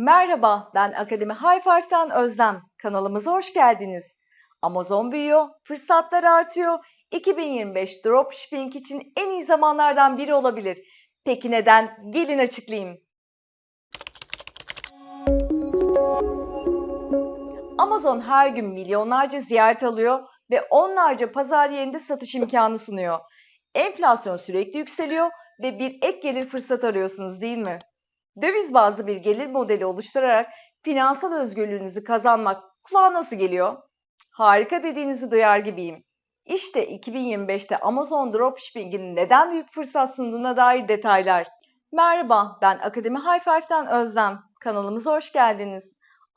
Merhaba, ben Akademi High Five'den Özlem. Kanalımıza hoş geldiniz. Amazon büyüyor, fırsatlar artıyor. 2025 dropshipping için en iyi zamanlardan biri olabilir. Peki neden? Gelin açıklayayım. Amazon her gün milyonlarca ziyaret alıyor ve onlarca pazar yerinde satış imkanı sunuyor. Enflasyon sürekli yükseliyor ve bir ek gelir fırsat arıyorsunuz değil mi? Döviz bazlı bir gelir modeli oluşturarak finansal özgürlüğünüzü kazanmak kulağa nasıl geliyor? Harika dediğinizi duyar gibiyim. İşte 2025'te Amazon Dropshipping'in neden büyük fırsat sunduğuna dair detaylar. Merhaba, ben Akademi High Five'den Özlem. Kanalımıza hoş geldiniz.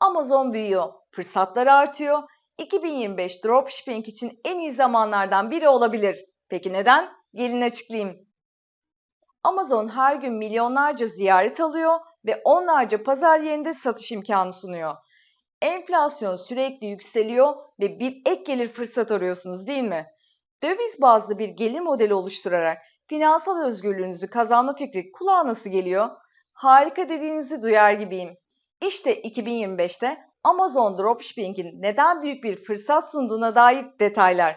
Amazon büyüyor, fırsatlar artıyor. 2025 Dropshipping için en iyi zamanlardan biri olabilir. Peki neden? Gelin açıklayayım. Amazon her gün milyonlarca ziyaret alıyor ve onlarca pazar yerinde satış imkanı sunuyor. Enflasyon sürekli yükseliyor ve bir ek gelir fırsat arıyorsunuz değil mi? Döviz bazlı bir gelir modeli oluşturarak finansal özgürlüğünüzü kazanma fikri kulağa nasıl geliyor? Harika dediğinizi duyar gibiyim. İşte 2025'te Amazon Dropshipping'in neden büyük bir fırsat sunduğuna dair detaylar.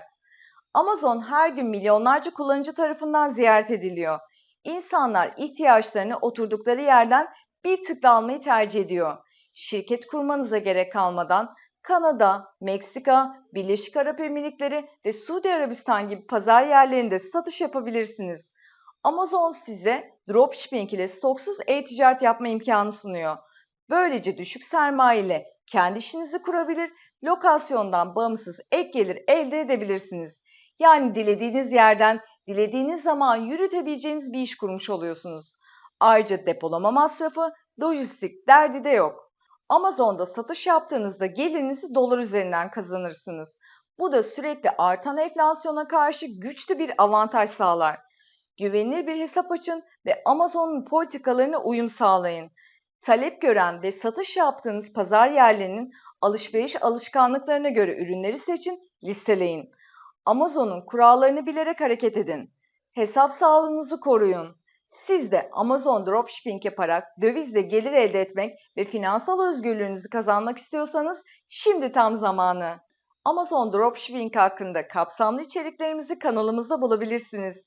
Amazon her gün milyonlarca kullanıcı tarafından ziyaret ediliyor. İnsanlar ihtiyaçlarını oturdukları yerden bir tıkla almayı tercih ediyor. Şirket kurmanıza gerek kalmadan Kanada, Meksika, Birleşik Arap Emirlikleri ve Suudi Arabistan gibi pazar yerlerinde satış yapabilirsiniz. Amazon size dropshipping ile stoksuz e-ticaret yapma imkanı sunuyor. Böylece düşük sermaye ile kendi işinizi kurabilir, lokasyondan bağımsız ek gelir elde edebilirsiniz. Yani dilediğiniz yerden, dilediğiniz zaman yürütebileceğiniz bir iş kurmuş oluyorsunuz. Ayrıca depolama masrafı, lojistik derdi de yok. Amazon'da satış yaptığınızda gelirinizi dolar üzerinden kazanırsınız. Bu da sürekli artan enflasyona karşı güçlü bir avantaj sağlar. Güvenilir bir hesap açın ve Amazon'un politikalarına uyum sağlayın. Talep gören ve satış yaptığınız pazar yerlerinin alışveriş alışkanlıklarına göre ürünleri seçin, listeleyin. Amazon'un kurallarını bilerek hareket edin. Hesap sağlığınızı koruyun. Siz de Amazon Dropshipping yaparak dövizle gelir elde etmek ve finansal özgürlüğünüzü kazanmak istiyorsanız şimdi tam zamanı. Amazon Dropshipping hakkında kapsamlı içeriklerimizi kanalımızda bulabilirsiniz.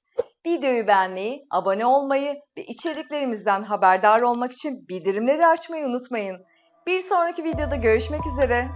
Videoyu beğenmeyi, abone olmayı ve içeriklerimizden haberdar olmak için bildirimleri açmayı unutmayın. Bir sonraki videoda görüşmek üzere.